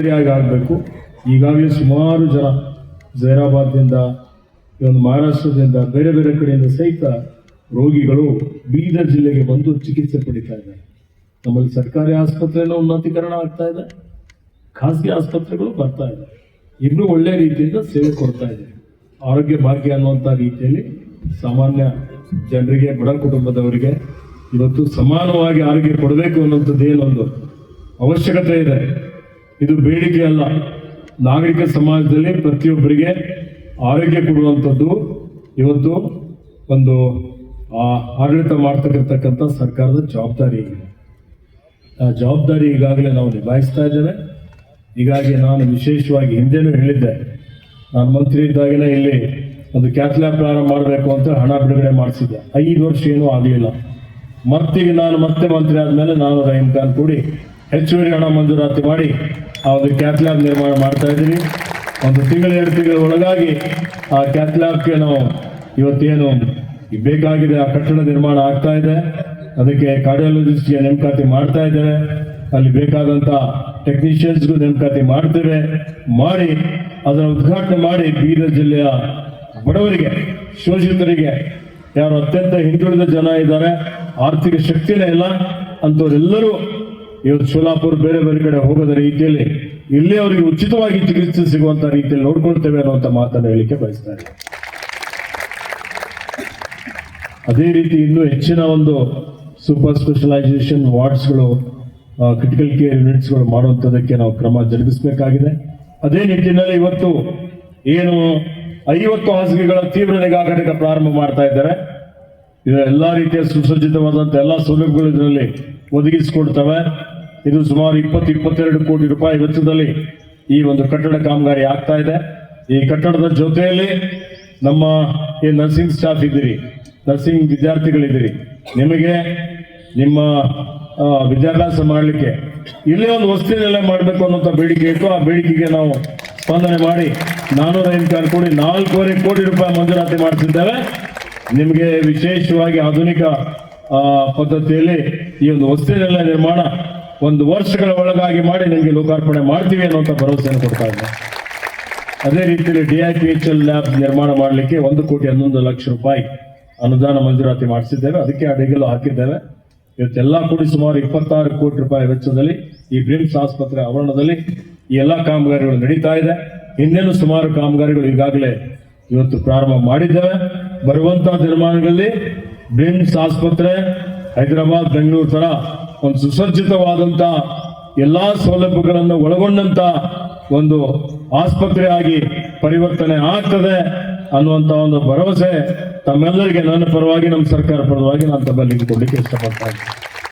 ಆಗಬೇಕು. ಈಗಾಗಲೇ ಸುಮಾರು ಜನ ಜೈರಾಬಾದ್ದಿಂದ ಈ ಒಂದು ಮಹಾರಾಷ್ಟ್ರದಿಂದ, ಬೇರೆ ಬೇರೆ ಕಡೆಯಿಂದ ಸಹಿತ ರೋಗಿಗಳು ಬೀದರ್ ಜಿಲ್ಲೆಗೆ ಬಂದು ಚಿಕಿತ್ಸೆ ಪಡಿತಾ ಇದ್ದಾರೆ. ನಮ್ಮಲ್ಲಿ ಸರ್ಕಾರಿ ಆಸ್ಪತ್ರೆಯೂ ಉನ್ನತೀಕರಣ ಆಗ್ತಾ ಇದೆ. ಖಾಸಗಿ ಆಸ್ಪತ್ರೆಗಳು ಬರ್ತಾ ಇದೆ. ಇನ್ನೂ ಒಳ್ಳೆ ರೀತಿಯಿಂದ ಸೇವೆ ಕೊಡ್ತಾ ಇದೆ. ಆರೋಗ್ಯ ಭಾಗ್ಯ ಅನ್ನುವಂಥ ರೀತಿಯಲ್ಲಿ ಸಾಮಾನ್ಯ ಜನರಿಗೆ, ಬಡ ಕುಟುಂಬದವರಿಗೆ ಇವತ್ತು ಸಮಾನವಾಗಿ ಆರೋಗ್ಯ ಕೊಡಬೇಕು ಅನ್ನುವಂಥದ್ದು ಏನೊಂದು ಅವಶ್ಯಕತೆ ಇದೆ. ಇದು ಬೇಡಿಕೆ ಅಲ್ಲ. ನಾಗರಿಕ ಸಮಾಜದಲ್ಲಿ ಪ್ರತಿಯೊಬ್ಬರಿಗೆ ಆರೋಗ್ಯ ಕೊಡುವಂಥದ್ದು ಇವತ್ತು ಒಂದು ಆಡಳಿತ ಮಾಡ್ತಕ್ಕಂಥ ಸರ್ಕಾರದ ಜವಾಬ್ದಾರಿ ಆ ಜವಾಬ್ದಾರಿ ಈಗಾಗಲೇ ನಾವು ನಿಭಾಯಿಸ್ತಾ ಇದ್ದೇವೆ. ಹೀಗಾಗಿ ನಾನು ವಿಶೇಷವಾಗಿ ಹಿಂದೆನೂ ಹೇಳಿದ್ದೆ. ನಾನು ಮಂತ್ರಿ ಇದ್ದಾಗಲೇ ಇಲ್ಲಿ ಒಂದು ಕ್ಯಾತ್ಲ್ಯಾಬ್ ಪ್ರಾರಂಭ ಮಾಡಬೇಕು ಅಂತ ಹಣ ಬಿಡುಗಡೆ ಮಾಡಿಸಿದ್ದೆ. ಐದು ವರ್ಷ ಏನೂ ಆಗಲಿಲ್ಲ. ಮತ್ತೀಗ ನಾನು ಮತ್ತೆ ಮಂತ್ರಿ ಆದಮೇಲೆ ನಾನು ರಹೀಮ್ ಖಾನ್ ಕೂಡಿ ಹೆಚ್ಚುವರಿ ಹಣ ಮಂಜೂರಾತಿ ಮಾಡಿ ಆ ಒಂದು ನಿರ್ಮಾಣ ಮಾಡ್ತಾ ಇದ್ದೀವಿ. ಒಂದು ತಿಂಗಳ, ಎರಡು ತಿಂಗಳ ಒಳಗಾಗಿ ಆ ಕ್ಯಾಥ್ಲ್ಯಾಬ್ಗೆ ನಾವು ಇವತ್ತೇನು ಬೇಕಾಗಿದೆ, ಆ ಕಟ್ಟಡ ನಿರ್ಮಾಣ ಆಗ್ತಾ ಇದೆ. ಅದಕ್ಕೆ ಕಾರ್ಡಿಯಾಲಜಿಸ್ಟ್ಗೆ ನೇಮಕಾತಿ ಮಾಡ್ತಾ ಇದ್ದೇವೆ ಅಲ್ಲಿ ಬೇಕಾದಂಥ ಟೆಕ್ನಿಷಿಯನ್ಸ್ಗೂ ನೇಮಕಾತಿ ಮಾಡ್ತೇವೆ. ಮಾಡಿ, ಅದರ ಉದ್ಘಾಟನೆ ಮಾಡಿ ಬೀದರ್ ಜಿಲ್ಲೆಯ ಬಡವರಿಗೆ, ಶೋಷಿತರಿಗೆ, ಯಾರು ಅತ್ಯಂತ ಹಿಂದುಳಿದ ಜನ ಇದ್ದಾರೆ, ಆರ್ಥಿಕ ಶಕ್ತಿನೇ ಇಲ್ಲ, ಅಂಥವರೆಲ್ಲರೂ ಇವತ್ತು ಸೋಲಾಪುರ ಬೇರೆ ಬೇರೆ ಕಡೆ ಹೋಗೋದ ರೀತಿಯಲ್ಲಿ ಇಲ್ಲಿ ಅವರಿಗೆ ಉಚಿತವಾಗಿ ಚಿಕಿತ್ಸೆ ಸಿಗುವಂತ ರೀತಿಯಲ್ಲಿ ನೋಡ್ಕೊಳ್ತೇವೆ ಅನ್ನುವಂಥ ಮಾತನ್ನು ಹೇಳಿಕೆ ಬಯಸ್ತಾರೆ ಅದೇ ರೀತಿ ಇನ್ನೂ ಹೆಚ್ಚಿನ ಒಂದು ಸೂಪರ್ ಸ್ಪೆಷಲೈಸೇಷನ್ ವಾರ್ಡ್ಸ್ಗಳು ಕ್ರಿಟಿಕಲ್ ಕೇರ್ ಯೂನಿಟ್ಸ್ಗಳು ಮಾಡುವಂಥದ್ದಕ್ಕೆ ನಾವು ಕ್ರಮ ಜರುಗಿಸಬೇಕಾಗಿದೆ. ಅದೇ ನಿಟ್ಟಿನಲ್ಲಿ ಇವತ್ತು ಏನು ಐವತ್ತು ಹಾಸಿಗೆಗಳ ತೀವ್ರ ನಿಗಾ ಘಟಕ ಪ್ರಾರಂಭ ಮಾಡ್ತಾ ಇದ್ದಾರೆ. ಇದರ ಎಲ್ಲ ರೀತಿಯ ಸುಸಜ್ಜಿತವಾದಂಥ ಎಲ್ಲ ಸೌಲಭ್ಯಗಳು ಇದರಲ್ಲಿ ಒದಗಿಸಿಕೊಡ್ತವೆ. ಇದು ಸುಮಾರು ಇಪ್ಪತ್ತು, ಇಪ್ಪತ್ತೆರಡು ಕೋಟಿ ರೂಪಾಯಿ ವೆಚ್ಚದಲ್ಲಿ ಈ ಒಂದು ಕಟ್ಟಡ ಕಾಮಗಾರಿ ಆಗ್ತಾ ಇದೆ. ಈ ಕಟ್ಟಡದ ಜೊತೆಯಲ್ಲಿ ನಮ್ಮ ಈ ನರ್ಸಿಂಗ್ ಸ್ಟಾಫ್ ಇದ್ದೀರಿ ನರ್ಸಿಂಗ್ ವಿದ್ಯಾರ್ಥಿಗಳಿದ್ದೀರಿ, ನಿಮಗೆ ನಿಮ್ಮ ವಿದ್ಯಾಭ್ಯಾಸ ಮಾಡಲಿಕ್ಕೆ ಇಲ್ಲೇ ಒಂದು ವಸ್ತಿನೆಲ್ಲ ಮಾಡಬೇಕು ಅನ್ನೋಂಥ ಬೇಡಿಕೆ ಇತ್ತು ಆ ಬೇಡಿಕೆಗೆ ನಾವು ಸ್ಪಂದನೆ ಮಾಡಿ ನಾನೂರ ಎಂಟು ಕೋಟಿ, ನಾಲ್ಕೂವರೆ ಕೋಟಿ ರೂಪಾಯಿ ಮಂಜೂರಾತಿ ಮಾಡ್ತಿದ್ದೇವೆ. ನಿಮಗೆ ವಿಶೇಷವಾಗಿ ಆಧುನಿಕ ಪದ್ಧತಿಯಲ್ಲಿ ಈ ಒಂದು ವಸತಿನೆಲ್ಲ ನಿರ್ಮಾಣ ಒಂದು ವರ್ಷಗಳ ಒಳಗಾಗಿ ಮಾಡಿ ನಿಮಗೆ ಲೋಕಾರ್ಪಣೆ ಮಾಡ್ತೀವಿ ಅನ್ನುವಂಥ ಭರವಸೆಯನ್ನು ಕೊಡ್ತಾ ಇದ್ದೆ. ಅದೇ ರೀತಿಯಲ್ಲಿ D I P H L lab ನಿರ್ಮಾಣ ಮಾಡಲಿಕ್ಕೆ ಒಂದು ಕೋಟಿ ಹನ್ನೊಂದು ಲಕ್ಷ ರೂಪಾಯಿ ಅನುದಾನ ಮಂಜೂರಾತಿ ಮಾಡಿಸಿದ್ದೇವೆ. ಅದಕ್ಕೆ ಅಡಿಗೆಲ್ಲೂ ಹಾಕಿದ್ದೇವೆ. ಇವತ್ತೆಲ್ಲ ಕೂಡಿ ಸುಮಾರು ಇಪ್ಪತ್ತಾರು ಕೋಟಿ ರೂಪಾಯಿ ವೆಚ್ಚದಲ್ಲಿ ಈ ಬ್ರಿಮ್ಸ್ ಆಸ್ಪತ್ರೆ ಆವರಣದಲ್ಲಿ ಈ ಎಲ್ಲ ಕಾಮಗಾರಿಗಳು ನಡೀತಾ ಇದೆ. ಇನ್ನೇನು ಸುಮಾರು ಕಾಮಗಾರಿಗಳು ಈಗಾಗಲೇ ಇವತ್ತು ಪ್ರಾರಂಭ ಮಾಡಿದ್ದೇವೆ. ಬರುವಂತಹ ದಿನಮಾನಗಳಲ್ಲಿ ಬ್ರಿಮ್ಸ್ ಆಸ್ಪತ್ರೆ ಹೈದರಾಬಾದ್, ಬೆಂಗಳೂರು ತರ ಒಂದು ಸುಸಜ್ಜಿತವಾದಂಥ ಎಲ್ಲಾ ಸೌಲಭ್ಯಗಳನ್ನು ಒಳಗೊಂಡಂತ ಒಂದು ಆಸ್ಪತ್ರೆಯಾಗಿ ಪರಿವರ್ತನೆ ಆಗ್ತದೆ ಅನ್ನುವಂತ ಒಂದು ಭರವಸೆ ತಮ್ಮೆಲ್ಲರಿಗೆ ನನ್ನ ಪರವಾಗಿ, ನಮ್ಮ ಸರ್ಕಾರ ಪರವಾಗಿ ನಾನು ತಮ್ಮಲ್ಲಿ ಕೊಡ್ಲಿಕ್ಕೆ ಇಷ್ಟಪಡ್ತಾ ಇದ್ದೀನಿ.